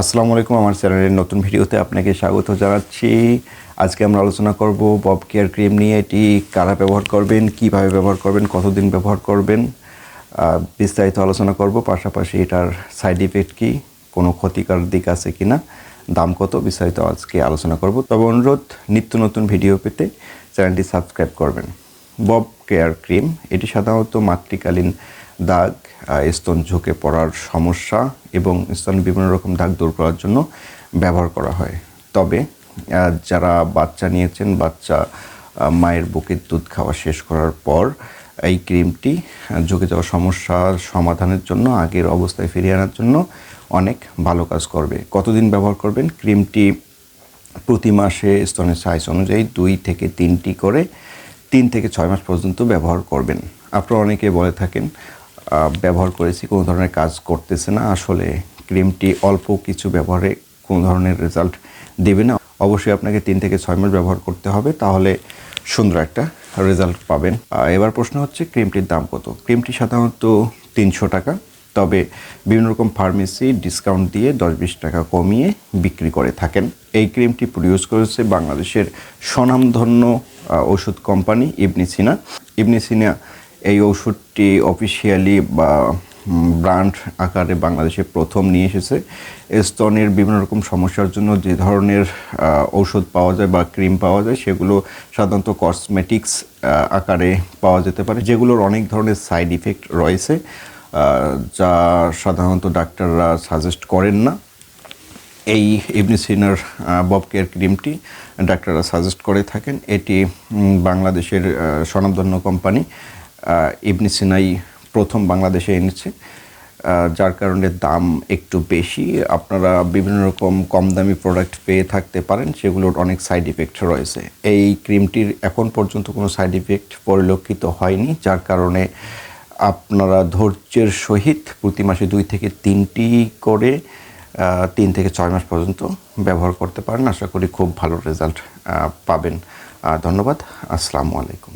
আসসালামু আলাইকুম, আমার চ্যানেলের নতুন ভিডিওতে আপনাকে স্বাগত জানাচ্ছি। আজকে আমরা আলোচনা করব বব কেয়ার ক্রিম নিয়ে, এটি কারা ব্যবহার করবেন, কীভাবে ব্যবহার করবেন, কতদিন ব্যবহার করবেন বিস্তারিত আলোচনা করব, পাশাপাশি এটার সাইড ইফেক্ট কী, কোনো ক্ষতিকর দিক আছে কি না দাম কত, বিস্তারিত আজকে আলোচনা করব। তবে অনুরোধ, নিত্য নতুন ভিডিও পেতে চ্যানেলটি সাবস্ক্রাইব করবেন। বব কেয়ার ক্রিম, এটি সাধারণত মাতৃকালীন দাগ স্তন ঝুঁকে পড়ার সমস্যা এবং স্তন বিভিন্ন রকম দাগ দূর করার জন্য ব্যবহার করা হয়। তবে যারা বাচ্চা নিয়েছেন, বাচ্চা মায়ের বুকের দুধ খাওয়া শেষ করার পর এই ক্রিমটি ঝুঁকে যাওয়া সমস্যার সমাধানের জন্য, আগের অবস্থায় ফিরিয়ে আনার জন্য অনেক ভালো কাজ করবে। কতদিন ব্যবহার করবেন? ক্রিমটি প্রতি মাসে স্তনের সাইজ অনুযায়ী দুই থেকে তিনটি করে, তিন থেকে ছয় মাস পর্যন্ত ব্যবহার করবেন। আপনারা অনেকে বলে থাকেন ব্যবহার করেছি, কোনো ধরনের কাজ করতেছে না। আসলে ক্রিমটি অল্প কিছু ব্যবহারে কোনো ধরনের রেজাল্ট দেবে না। অবশ্যই আপনাকে তিন থেকে ছয় মাস ব্যবহার করতে হবে, তাহলে সুন্দর একটা রেজাল্ট পাবেন। এবার প্রশ্ন হচ্ছে, ক্রিমটির দাম কত? ক্রিমটি সাধারণত তিনশো টাকা, তবে বিভিন্ন রকম ফার্মেসি ডিসকাউন্ট দিয়ে দশ বিশ টাকা কমিয়ে বিক্রি করে থাকেন। এই ক্রিমটি প্রডিউস করেছে বাংলাদেশের স্বনামধন্য ওষুধ কোম্পানি ইবনিসিনা ইবনিসিনা এই ওষুধটি অফিসিয়ালি বা ব্র্যান্ড আকারে বাংলাদেশে প্রথম নিয়ে এসেছে। স্তনের বিভিন্ন রকম সমস্যার জন্য যে ধরনের ঔষধ পাওয়া যায় বা ক্রিম পাওয়া যায়, সেগুলো সাধারণত কসমেটিক্স আকারে পাওয়া যেতে পারে, যেগুলোর অনেক ধরনের সাইড ইফেক্ট রয়েছে যা সাধারণত ডাক্তাররা সাজেস্ট করেন না। এই ইবনিসিনার বব কেয়ার ক্রিমটি ডাক্তাররা সাজেস্ট করে থাকেন। এটি বাংলাদেশের স্বনামধন্য কোম্পানি ইবনিসিনাই প্রথম বাংলাদেশে এনেছে। যার কারণে দাম একটু বেশি। আপনারা বিভিন্ন রকম কম দামি প্রোডাক্ট পেয়ে থাকতে পারেন, সেগুলোর অনেক সাইড ইফেক্ট রয়েছে। এই ক্রিমটির এখন পর্যন্ত কোনো সাইড ইফেক্ট পরিলক্ষিত হয়নি, যার কারণে আপনারা ধৈর্যের সহিত প্রতি মাসে দুই থেকে তিনটি করে তিন থেকে ছয় মাস পর্যন্ত ব্যবহার করতে পারেন। আশা করি খুব ভালো রেজাল্ট পাবেন। ধন্যবাদ। আসসালামু আলাইকুম।